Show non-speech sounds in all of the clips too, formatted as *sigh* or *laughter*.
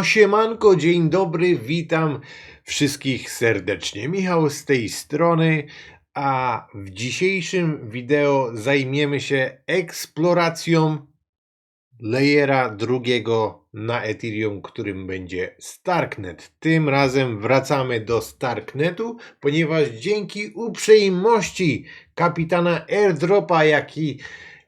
No siemanko, dzień dobry, witam wszystkich serdecznie. Michał z tej strony, a w dzisiejszym wideo zajmiemy się eksploracją layera drugiego na Ethereum, którym będzie Starknet. Tym razem wracamy do Starknetu, ponieważ dzięki uprzejmości kapitana airdropa, jak i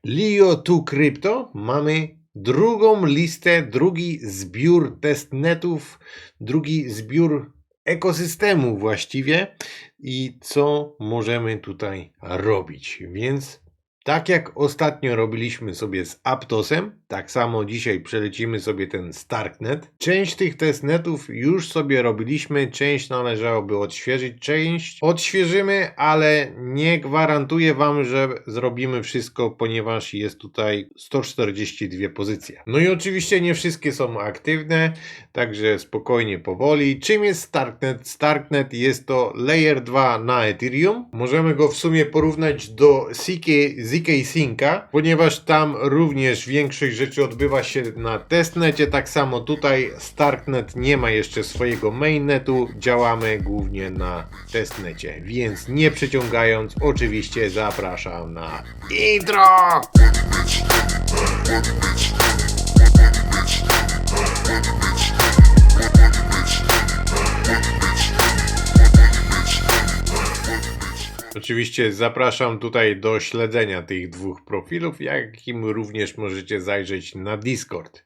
Leo2 Crypto mamy drugą listę, drugi zbiór testnetów, drugi zbiór ekosystemu właściwie i co możemy tutaj robić. Więc tak jak ostatnio robiliśmy sobie z Aptosem, tak samo dzisiaj przelecimy sobie ten Starknet. Część tych testnetów już sobie robiliśmy, część należałoby odświeżyć, część odświeżymy, ale nie gwarantuję Wam, że zrobimy wszystko, ponieważ jest tutaj 142 pozycje. No i oczywiście nie wszystkie są aktywne, także spokojnie, powoli. Czym jest Starknet? Starknet jest to Layer 2 na Ethereum. Możemy go w sumie porównać do CK, ZK Synca, ponieważ tam również większość rzeczy odbywa się na testnecie. Tak samo tutaj Starknet nie ma jeszcze swojego mainnetu, działamy głównie na testnecie. Więc nie przeciągając, oczywiście zapraszam na intro! Oczywiście zapraszam tutaj do śledzenia tych dwóch profilów, jakim również możecie zajrzeć na Discord.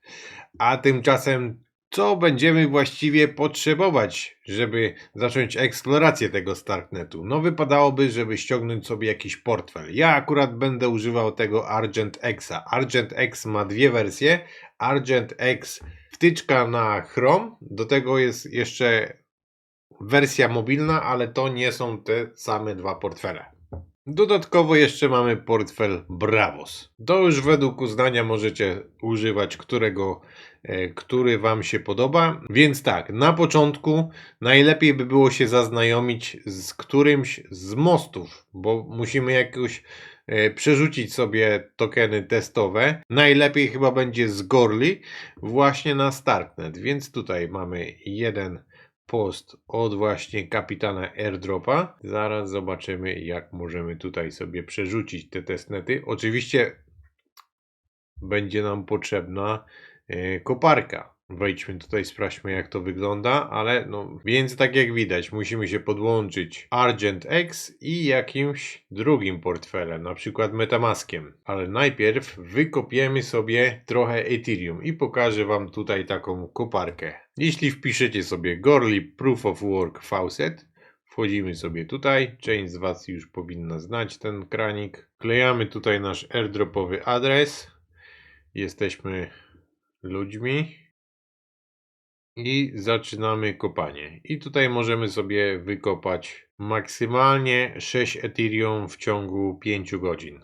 A tymczasem, co będziemy właściwie potrzebować, żeby zacząć eksplorację tego Starknetu? No wypadałoby, żeby ściągnąć sobie jakiś portfel. Ja akurat będę używał tego Argent Xa. Argent X ma dwie wersje. Argent X wtyczka na Chrome, do tego jest jeszcze wersja mobilna, ale to nie są te same dwa portfele. Dodatkowo jeszcze mamy portfel Bravos. To już według uznania możecie używać którego, e, który Wam się podoba. Więc tak, na początku najlepiej by było się zaznajomić z którymś z mostów, bo musimy jakoś e, przerzucić sobie tokeny testowe. Najlepiej chyba będzie z Gorli właśnie na Starknet. Więc tutaj mamy jeden post od właśnie kapitana airdropa. Zaraz zobaczymy, jak możemy tutaj sobie przerzucić te testnety. Oczywiście będzie nam potrzebna e, koparka. Wejdźmy tutaj, sprawdźmy jak to wygląda, ale no, więc tak jak widać, musimy się podłączyć Argent X i jakimś drugim portfelem, na przykład Metamaskiem. Ale najpierw wykopiemy sobie trochę Ethereum i pokażę Wam tutaj taką koparkę. Jeśli wpiszecie sobie Gorli Proof of Work Faucet, wchodzimy sobie tutaj, część z Was już powinna znać ten kranik. Klejamy tutaj nasz airdropowy adres. Jesteśmy ludźmi i zaczynamy kopanie. I tutaj możemy sobie wykopać maksymalnie 6 Ethereum w ciągu 5 godzin.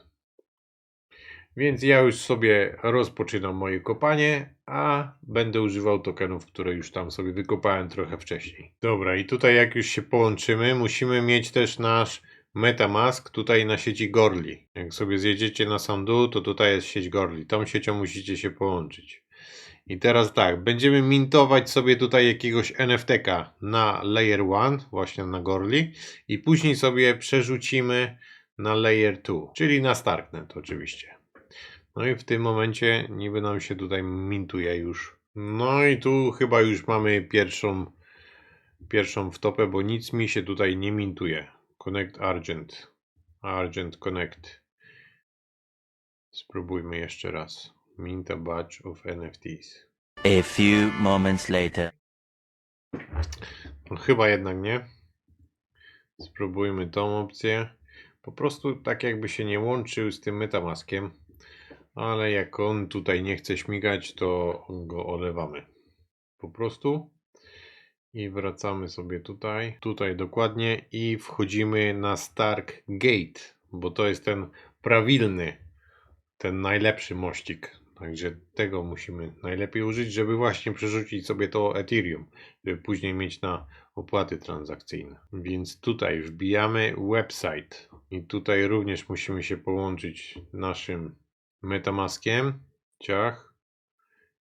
Więc ja już sobie rozpoczynam moje kopanie, a będę używał tokenów, które już tam sobie wykopałem trochę wcześniej. Dobra, i tutaj jak już się połączymy, musimy mieć też nasz Metamask tutaj na sieci Gorli. Jak sobie zjedziecie na Sandu, to tutaj jest sieć Gorli. Tą siecią musicie się połączyć. I teraz tak, będziemy mintować sobie tutaj jakiegoś NFT-ka na Layer 1, właśnie na Gorli, i później sobie przerzucimy na Layer 2, czyli na Starknet oczywiście. No i w tym momencie niby nam się tutaj mintuje już. No i tu chyba już mamy pierwszą, pierwszą wtopę, bo nic mi się tutaj nie mintuje. Connect Argent. Argent Connect. Spróbujmy jeszcze raz. Mint a batch of NFTs. A few moments later. No, chyba jednak nie. Spróbujmy tą opcję. Po prostu tak jakby się nie łączył z tym Metamaskiem. Ale jak on tutaj nie chce śmigać, to go olewamy. Po prostu. I wracamy sobie tutaj. Tutaj dokładnie. I wchodzimy na Stark Gate. Bo to jest ten prawilny, ten najlepszy mościk. Także tego musimy najlepiej użyć, żeby właśnie przerzucić sobie to Ethereum, żeby później mieć na opłaty transakcyjne. Więc tutaj wbijamy website i tutaj również musimy się połączyć naszym Metamaskiem, ciach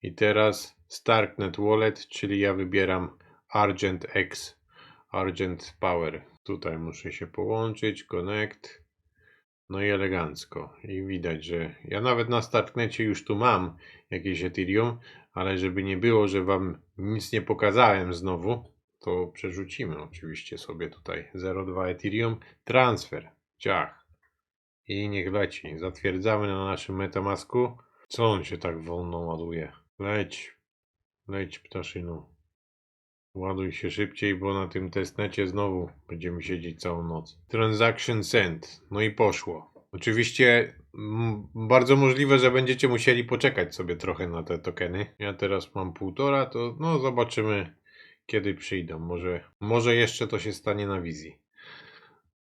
I teraz Starknet Wallet, czyli ja wybieram Argent X, Argent Power. Tutaj muszę się połączyć, connect. No i elegancko. I widać, że ja nawet na Starknecie już tu mam jakieś Ethereum, ale żeby nie było, że wam nic nie pokazałem znowu, to przerzucimy oczywiście sobie tutaj 0,2 Ethereum, transfer, ciach. I niech leci. Zatwierdzamy na naszym Metamasku. Co on się tak wolno ładuje? Leć, leć ptaszynu. Ładuj się szybciej, bo na tym testnecie znowu będziemy siedzieć całą noc. Transaction sent. No i poszło. Oczywiście bardzo możliwe, że będziecie musieli poczekać sobie trochę na te tokeny. Ja teraz mam półtora, to no zobaczymy kiedy przyjdą. Może, może jeszcze to się stanie na wizji.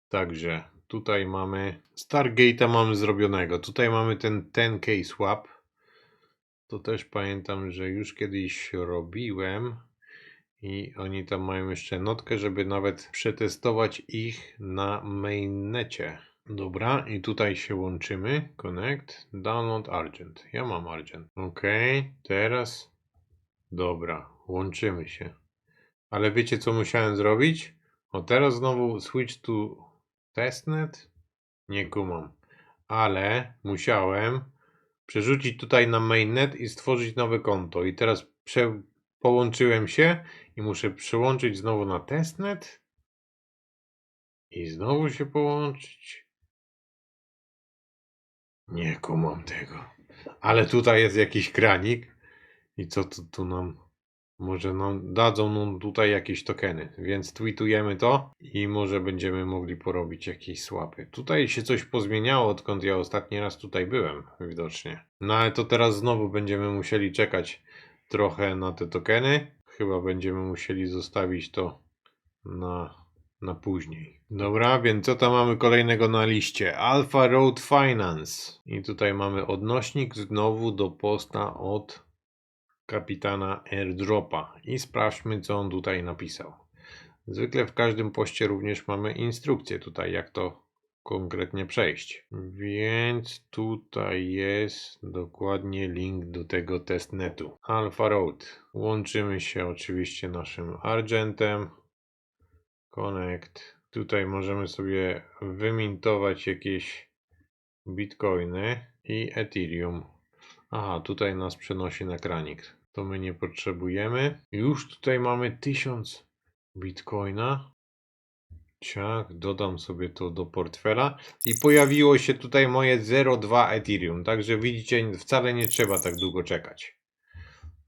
Także tutaj mamy Stargate'a mamy zrobionego. Tutaj mamy ten 10k swap. To też pamiętam, że już kiedyś robiłem. I oni tam mają jeszcze notkę, żeby nawet przetestować ich na mainnecie. Dobra, i tutaj się łączymy. Connect, download Argent. Ja mam Argent. Ok, teraz. Dobra, łączymy się. Ale wiecie co musiałem zrobić? O teraz znowu switch to testnet? Nie kumam. Ale musiałem przerzucić tutaj na mainnet i stworzyć nowe konto. I teraz prze połączyłem się i muszę przełączyć znowu na testnet. I znowu się połączyć. Nie kumam tego. Ale tutaj jest jakiś kranik. I co tu, tu nam może nam dadzą nam tutaj jakieś tokeny, więc tweetujemy to i może będziemy mogli porobić jakieś słapy. Tutaj się coś pozmieniało, odkąd ja ostatni raz tutaj byłem, widocznie. No ale to teraz znowu będziemy musieli czekać trochę na te tokeny. Chyba będziemy musieli zostawić to na, na później. Dobra, więc co tam mamy kolejnego na liście? Alpha Road Finance. I tutaj mamy odnośnik znowu do posta od kapitana airdropa i sprawdźmy co on tutaj napisał. Zwykle w każdym poście również mamy instrukcję tutaj jak to konkretnie przejść. Więc tutaj jest dokładnie link do tego testnetu. Alpha Road. Łączymy się oczywiście naszym Argentem. Connect. Tutaj możemy sobie wymintować jakieś bitcoiny i Ethereum. Aha, tutaj nas przenosi na kranik. To my nie potrzebujemy. Już tutaj mamy 1000 bitcoina. Ciach, dodam sobie to do portfela. I pojawiło się tutaj moje 0,2 Ethereum. Także widzicie, wcale nie trzeba tak długo czekać.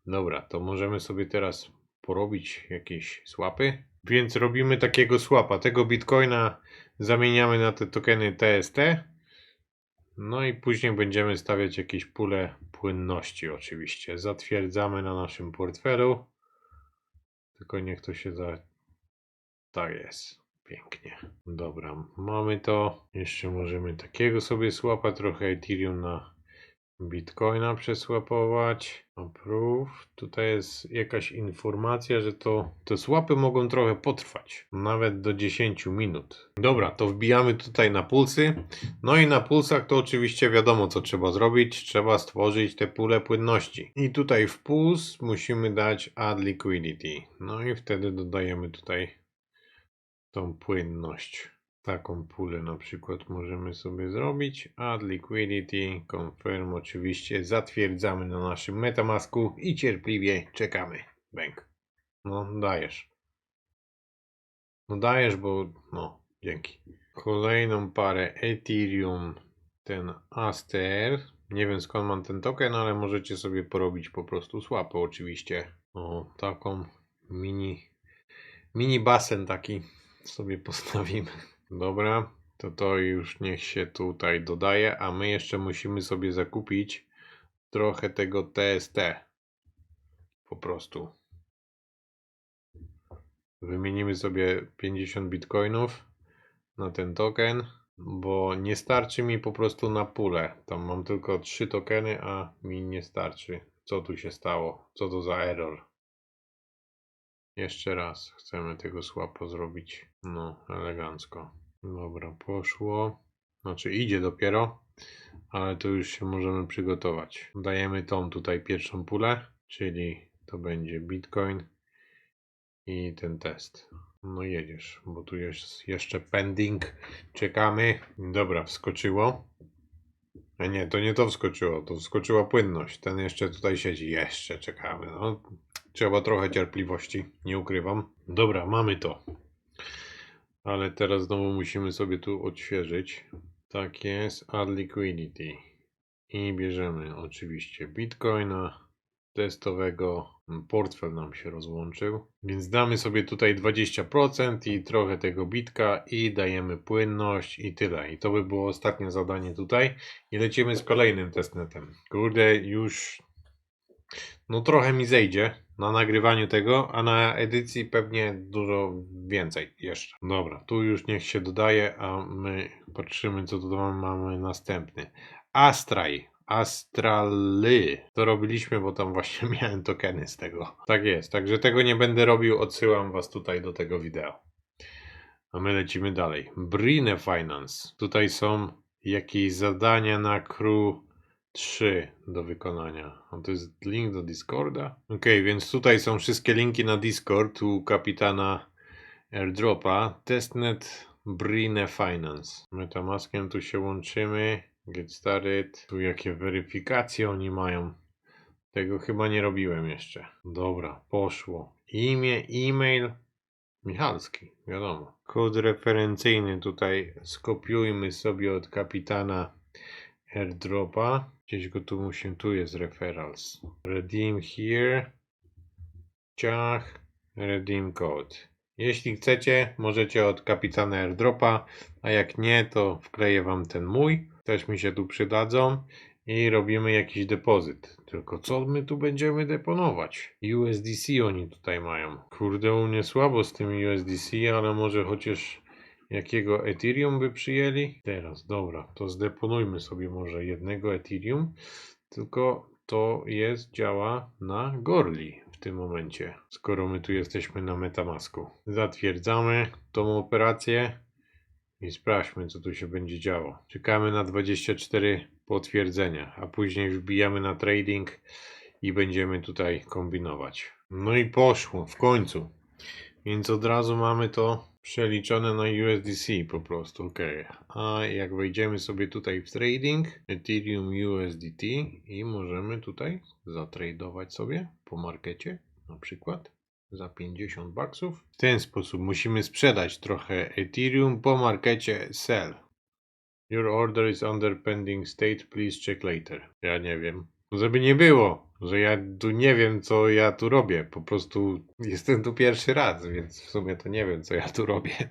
Dobra, to możemy sobie teraz porobić jakieś swapy. Więc robimy takiego swapa. Tego bitcoina zamieniamy na te tokeny TST. No i później będziemy stawiać jakieś pule płynności oczywiście. Zatwierdzamy na naszym portfelu. Tylko niech to się za... Tak jest. Pięknie. Dobra, mamy to. Jeszcze możemy takiego sobie słapa, trochę Ethereum na Bitcoina przesłapować. Approve. Tutaj jest jakaś informacja, że to te słapy mogą trochę potrwać. Nawet do 10 minut. Dobra, to wbijamy tutaj na pulsy. No i na pulsach to oczywiście wiadomo co trzeba zrobić. Trzeba stworzyć te pule płynności. I tutaj w puls musimy dać add liquidity. No i wtedy dodajemy tutaj tą płynność. Taką pulę na przykład możemy sobie zrobić. Add liquidity, confirm oczywiście. Zatwierdzamy na naszym Metamasku i cierpliwie czekamy. Bęk. No dajesz. No dajesz, bo no dzięki. Kolejną parę Ethereum, ten Aster. Nie wiem skąd mam ten token, ale możecie sobie porobić po prostu swapę oczywiście. O, taką mini, mini basen taki sobie postawimy. *laughs* Dobra, to to już niech się tutaj dodaje, a my jeszcze musimy sobie zakupić trochę tego TST. Po prostu. Wymienimy sobie 50 bitcoinów na ten token, bo nie starczy mi po prostu na pulę. Tam mam tylko 3 tokeny, a mi nie starczy. Co tu się stało? Co to za error? Jeszcze raz chcemy tego słapa zrobić. No, elegancko. Dobra, poszło. Znaczy idzie dopiero, ale to już się możemy przygotować. Dajemy tą tutaj pierwszą pulę, czyli to będzie Bitcoin i ten test. No jedziesz, bo tu jest jeszcze pending. Czekamy. Dobra, wskoczyło. A nie, to nie to wskoczyło, to wskoczyła płynność. Ten jeszcze tutaj siedzi. Jeszcze czekamy. No, trzeba trochę cierpliwości, nie ukrywam. Dobra, mamy to. Ale teraz znowu musimy sobie tu odświeżyć. Tak jest, add liquidity. I bierzemy oczywiście Bitcoina testowego. Portfel nam się rozłączył. Więc damy sobie tutaj 20% i trochę tego bitka i dajemy płynność i tyle. I to by było ostatnie zadanie tutaj. I lecimy z kolejnym testnetem. Kurde, już no trochę mi zejdzie na nagrywaniu tego, a na edycji pewnie dużo więcej jeszcze. Dobra, tu już niech się dodaje, a my patrzymy co tu mamy następny. Astraj. Astraly. To robiliśmy, bo tam właśnie *laughs* miałem tokeny z tego. Tak jest, także tego nie będę robił, odsyłam was tutaj do tego wideo. A my lecimy dalej. Brine Finance. Tutaj są jakieś zadania na crew 3 do wykonania. A to jest link do Discorda. Ok, więc tutaj są wszystkie linki na Discord u kapitana airdropa. Testnet Brine Finance. Metamaskiem tu się łączymy. Get started. Tu jakie weryfikacje oni mają. Tego chyba nie robiłem jeszcze. Dobra, poszło. Imię, e-mail. Michalski, wiadomo. Kod referencyjny tutaj skopiujmy sobie od kapitana airdropa. Gdzieś go tu musimy, tu jest referrals. Redeem here. Ciach. Redeem code. Jeśli chcecie, możecie od kapitana airdropa, a jak nie, to wkleję wam ten mój. Też mi się tu przydadzą. I robimy jakiś depozyt. Tylko co my tu będziemy deponować? USDC oni tutaj mają. Kurde, u mnie słabo z tym USDC, ale może chociaż jakiego Ethereum by przyjęli? Teraz, dobra, to zdeponujmy sobie może jednego Ethereum, tylko to jest, działa na Gorli w tym momencie, skoro my tu jesteśmy na Metamasku. Zatwierdzamy tą operację i sprawdźmy, co tu się będzie działo. Czekamy na 24 potwierdzenia, a później wbijamy na trading i będziemy tutaj kombinować. No i poszło, w końcu. Więc od razu mamy to przeliczone na USDC po prostu, ok. A jak wejdziemy sobie tutaj w trading, Ethereum USDT i możemy tutaj zatradować sobie po markecie, na przykład za 50 baksów. W ten sposób musimy sprzedać trochę Ethereum po markecie sell. Your order is under pending state, please check later. Ja nie wiem. Żeby nie było, że ja tu nie wiem, co ja tu robię. Po prostu jestem tu pierwszy raz, więc w sumie to nie wiem, co ja tu robię.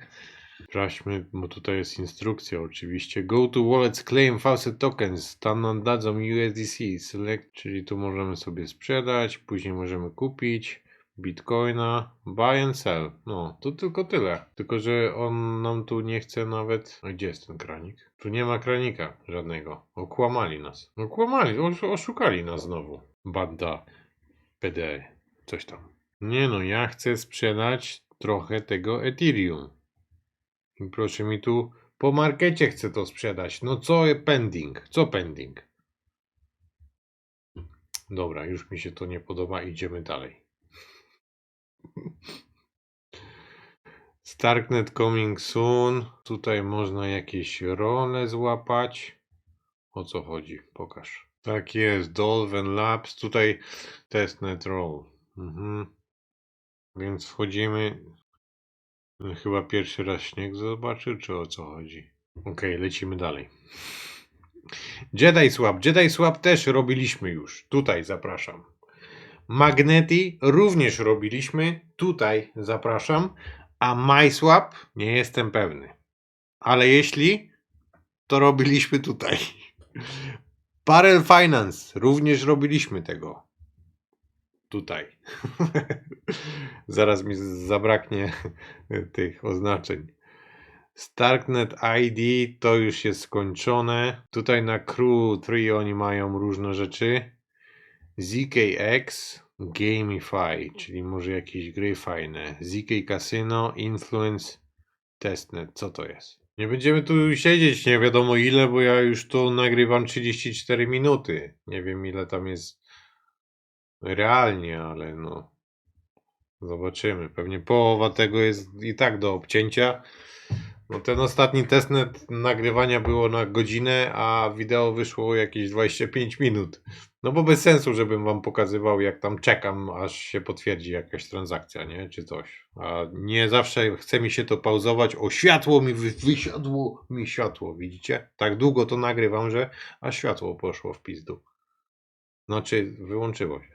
Sprawdźmy, bo tutaj jest instrukcja oczywiście. Go to wallets, claim faucet tokens. Tam nam dadzą USDC. Select, czyli tu możemy sobie sprzedać, później możemy kupić. Bitcoina, buy and sell. No, to tylko tyle. Tylko, że on nam tu nie chce nawet. A gdzie jest ten kranik? Tu nie ma kranika żadnego. Okłamali nas. Okłamali, osz- oszukali nas znowu. Banda PD, coś tam. Nie no, ja chcę sprzedać trochę tego Ethereum. I proszę mi tu po markecie chcę to sprzedać. No co pending? Co pending? Dobra, już mi się to nie podoba, idziemy dalej. *laughs* Starknet coming soon. Tutaj można jakieś role złapać. O co chodzi? Pokaż. Tak jest, Dolphin Labs. Tutaj testnet roll. Mhm. Więc wchodzimy. Chyba pierwszy raz śnieg zobaczył, czy o co chodzi? Okej, lecimy dalej. Jedi Swap. Jedi Swap też robiliśmy już. Tutaj zapraszam. Magneti również robiliśmy. Tutaj zapraszam. A MySwap nie jestem pewny. Ale jeśli, to robiliśmy tutaj. Parallel Finance również robiliśmy tego. Tutaj. *laughs* Zaraz mi zabraknie tych oznaczeń. Starknet ID to już jest skończone. Tutaj na Crew 3 oni mają różne rzeczy. ZKX Gamify, czyli może jakieś gry fajne. ZK Casino, Influence, Testnet. Co to jest? Nie będziemy tu siedzieć nie wiadomo ile, bo ja już tu nagrywam 34 minuty. Nie wiem ile tam jest realnie, ale no zobaczymy. Pewnie połowa tego jest i tak do obcięcia. No ten ostatni testnet nagrywania było na godzinę, a wideo wyszło jakieś 25 minut. No bo bez sensu, żebym wam pokazywał, jak tam czekam, aż się potwierdzi jakaś transakcja, nie? Czy coś. A nie zawsze chce mi się to pauzować. O, światło mi wy, wysiadło mi światło, widzicie? Tak długo to nagrywam, że a światło poszło w pizdu. Znaczy, wyłączyło się.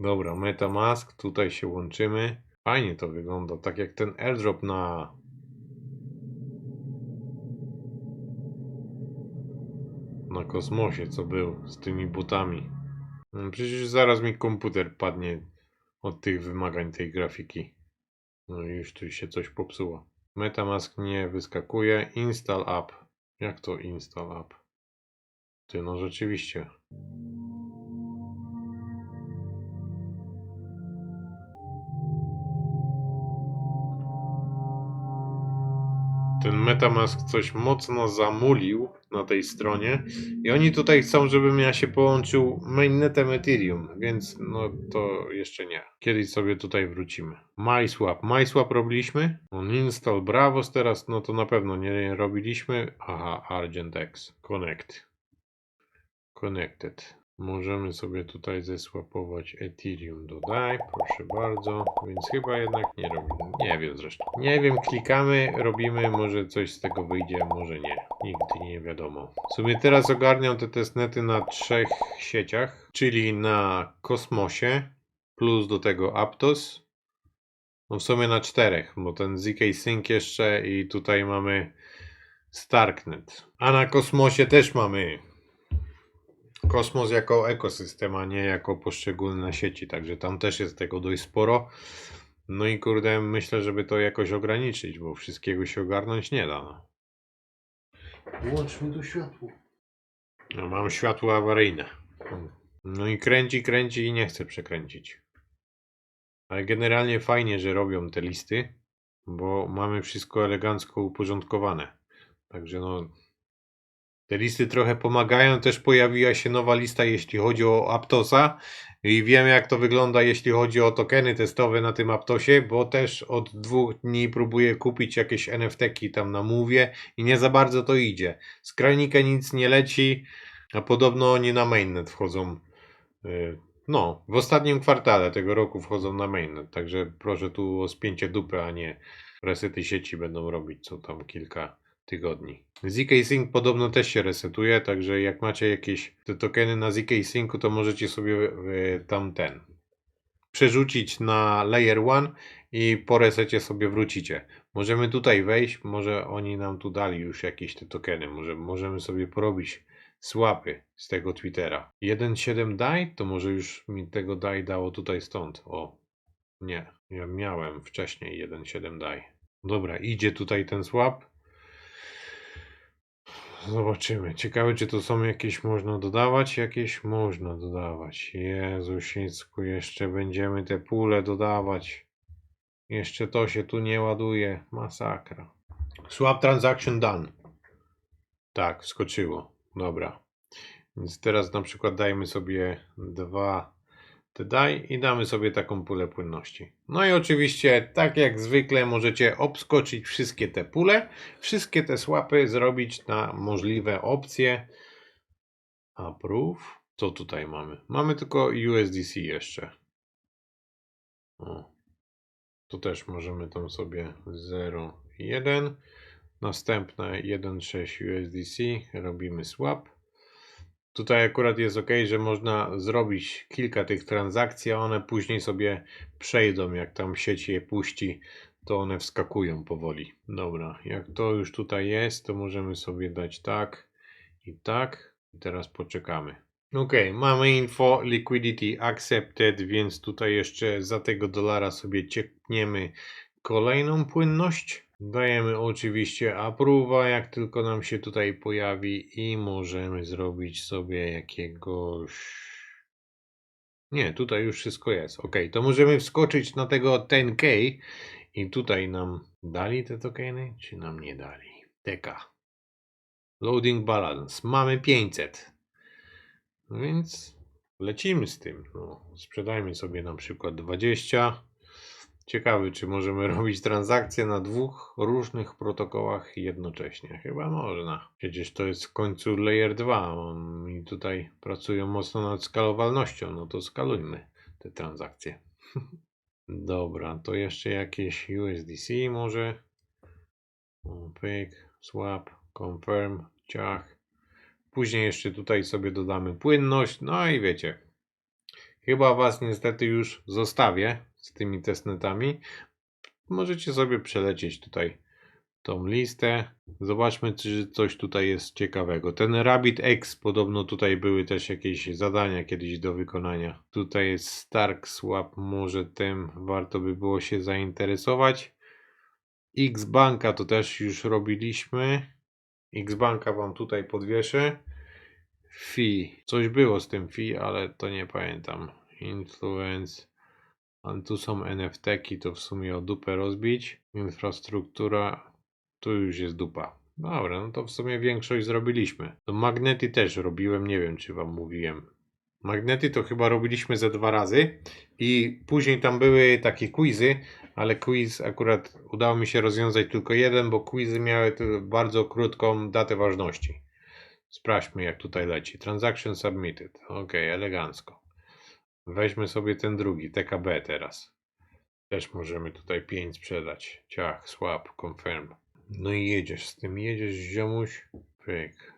Dobra, MetaMask, tutaj się łączymy. Fajnie to wygląda, tak jak ten airdrop na na kosmosie, co był z tymi butami. No, Przecież zaraz mi komputer padnie od tych wymagań tej grafiki. No i już tu się coś popsuło. Metamask nie wyskakuje. Install app. Jak to install app? Ty, no rzeczywiście. Ten Metamask coś mocno zamulił na tej stronie i oni tutaj chcą, żebym ja się połączył mainnetem Ethereum, więc no to jeszcze nie. Kiedyś sobie tutaj wrócimy. MySwap. MySwap robiliśmy. Uninstall Bravos teraz, no to na pewno nie robiliśmy. Aha, ArgentX. Connect. Connected. Możemy sobie tutaj zeswapować Ethereum do DAI, proszę bardzo, więc chyba jednak nie robimy. Nie wiem zresztą. Nie wiem, klikamy, robimy, może coś z tego wyjdzie, może nie. Nigdy nie wiadomo. W sumie teraz ogarniam te testnety na trzech sieciach, czyli na Kosmosie, plus do tego Aptos. No w sumie na czterech, bo ten ZK Sync jeszcze i tutaj mamy Starknet. A na Kosmosie też mamy Kosmos jako ekosystem, a nie jako poszczególne sieci, także tam też jest tego dość sporo. No i kurde, myślę, żeby to jakoś ograniczyć, bo wszystkiego się ogarnąć nie da. No. Włączmy to światło. No, mam światło awaryjne. No i kręci, kręci i nie chce przekręcić. Ale generalnie fajnie, że robią te listy, bo mamy wszystko elegancko uporządkowane. Także no, te listy trochę pomagają. Też pojawiła się nowa lista, jeśli chodzi o Aptosa. I wiem, jak to wygląda, jeśli chodzi o tokeny testowe na tym Aptosie, bo też od dwóch dni próbuję kupić jakieś NFT-ki tam na Mowie i nie za bardzo to idzie. Z nic nie leci, a podobno oni na mainnet wchodzą. y, No, w ostatnim kwartale tego roku wchodzą na mainnet. Także proszę tu o spięcie dupy, a nie resety sieci będą robić co tam kilka tygodni. ZK Sync podobno też się resetuje, także jak macie jakieś te tokeny na ZK Syncu, to możecie sobie e, tam ten przerzucić na Layer 1 i po resecie sobie wrócicie. Możemy tutaj wejść, może oni nam tu dali już jakieś te tokeny, może możemy sobie porobić swapy z tego Twittera. 1.7 DAI, to może już mi tego DAI dało tutaj stąd. O, nie, ja miałem wcześniej 1.7 DAI. Dobra, idzie tutaj ten swap. Zobaczymy. Ciekawe, czy to są jakieś można dodawać? Jakieś można dodawać. Jezusińsku, jeszcze będziemy te pule dodawać. Jeszcze to się tu nie ładuje. Masakra. Swap transaction done. Tak, wskoczyło. Dobra. Więc teraz na przykład dajmy sobie dwa te daj i damy sobie taką pulę płynności. No i oczywiście, tak jak zwykle, możecie obskoczyć wszystkie te pule, wszystkie te swapy zrobić na możliwe opcje. Approve. Co tutaj mamy? Mamy tylko USDC jeszcze. O. Tu też możemy tam sobie 0,1. Następne 1,6 USDC. Robimy swap. Tutaj akurat jest ok, że można zrobić kilka tych transakcji, a one później sobie przejdą. Jak tam sieć je puści, to one wskakują powoli. Dobra, jak to już tutaj jest, to możemy sobie dać tak i tak. I teraz poczekamy. Ok, mamy info liquidity accepted, więc tutaj jeszcze za tego dolara sobie ciekniemy kolejną płynność. Dajemy oczywiście approve'a, jak tylko nam się tutaj pojawi i możemy zrobić sobie jakiegoś... Nie, tutaj już wszystko jest. Ok, to możemy wskoczyć na tego 10k i tutaj nam dali te tokeny, czy nam nie dali? TK. Loading balance. Mamy 500. No więc lecimy z tym. No, sprzedajmy sobie na przykład 20. Ciekawy, czy możemy *laughs* robić transakcje na dwóch różnych protokołach jednocześnie. Chyba można. Przecież to jest w końcu layer 2 on- i tutaj pracują mocno nad skalowalnością. No to skalujmy te transakcje. *laughs* Dobra, to jeszcze jakieś USDC może. Pyk, swap, confirm, ciach. Później jeszcze tutaj sobie dodamy płynność. No i wiecie, chyba Was niestety już zostawię z tymi testnetami. Możecie sobie przelecieć tutaj tą listę. Zobaczmy, czy coś tutaj jest ciekawego. Ten Rabbit X, podobno tutaj były też jakieś zadania kiedyś do wykonania. Tutaj jest Stark Swap, może tym warto by było się zainteresować. X-Banka to też już robiliśmy. X-Banka Wam tutaj podwieszę. Fee. Coś było z tym fee, ale to nie pamiętam. Influence. A tu są NFT-ki, to w sumie o dupę rozbić. Infrastruktura. Tu już jest dupa. Dobra, no to w sumie większość zrobiliśmy. To magnety też robiłem, nie wiem czy wam mówiłem. Magnety to chyba robiliśmy ze dwa razy i później tam były takie quizy, ale quiz akurat udało mi się rozwiązać tylko jeden, bo quizy miały bardzo krótką datę ważności. Sprawdźmy jak tutaj leci. Transaction submitted. Ok, elegancko. Weźmy sobie ten drugi, TKB teraz. Też możemy tutaj 5 sprzedać. Ciach, swap, confirm. No i jedziesz z tym, jedziesz ziomuś. Pyk.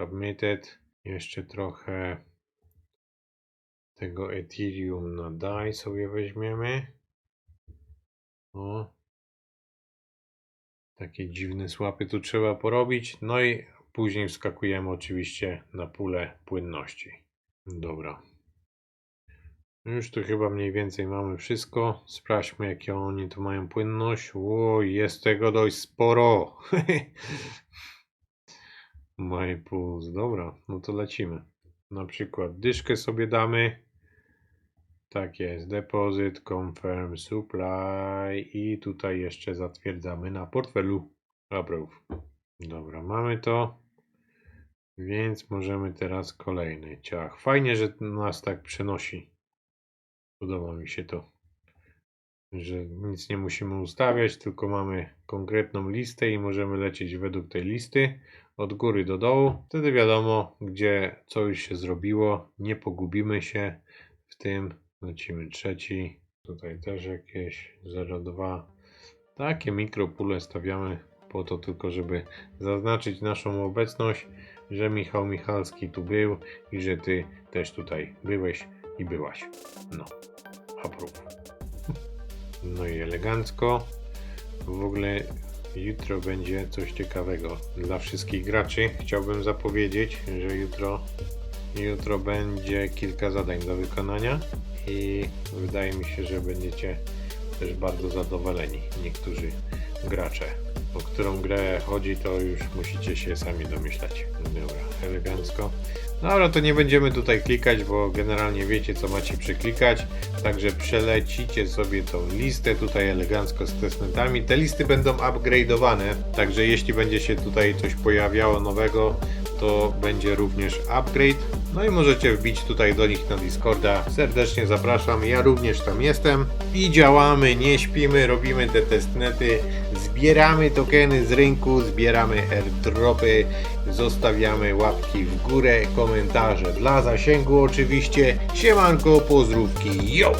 Submitted. Jeszcze trochę tego Ethereum na DAI sobie weźmiemy. O. Takie dziwne słapy tu trzeba porobić. No i później wskakujemy oczywiście na pulę płynności. Dobra. Już tu chyba mniej więcej mamy wszystko. Sprawdźmy, jakie oni tu mają płynność. Ło, jest tego dość sporo. *laughs* My. Dobra, no to lecimy. Na przykład dyszkę sobie damy. Tak jest. Deposit, confirm, supply i tutaj jeszcze zatwierdzamy na portfelu. Approve. Dobra, mamy to. Więc możemy teraz kolejny ciach. Fajnie, że nas tak przenosi. Podoba mi się to, że nic nie musimy ustawiać, tylko mamy konkretną listę i możemy lecieć według tej listy od góry do dołu. Wtedy wiadomo, gdzie co już się zrobiło, nie pogubimy się w tym. Lecimy trzeci, tutaj też jakieś 0,2. Takie mikropule stawiamy po to tylko, żeby zaznaczyć naszą obecność, że Michał Michalski tu był i że ty też tutaj byłeś i byłaś. No, approve. No i elegancko. W ogóle jutro będzie coś ciekawego dla wszystkich graczy. Chciałbym zapowiedzieć, że jutro, jutro będzie kilka zadań do wykonania i wydaje mi się, że będziecie też bardzo zadowoleni niektórzy gracze. O którą grę chodzi, to już musicie się sami domyślać. Dobra, elegancko. Dobra, to nie będziemy tutaj klikać, bo generalnie wiecie, co macie przeklikać. Także przelecicie sobie tą listę tutaj elegancko z testnetami. Te listy będą upgrade'owane, także jeśli będzie się tutaj coś pojawiało nowego, to będzie również upgrade. No i możecie wbić tutaj do nich na Discorda. Serdecznie zapraszam, ja również tam jestem. I działamy, nie śpimy, robimy te testnety, zbieramy tokeny z rynku, zbieramy airdropy, zostawiamy łapki w górę, komentarze dla zasięgu oczywiście. Siemanko, pozdrówki, yo!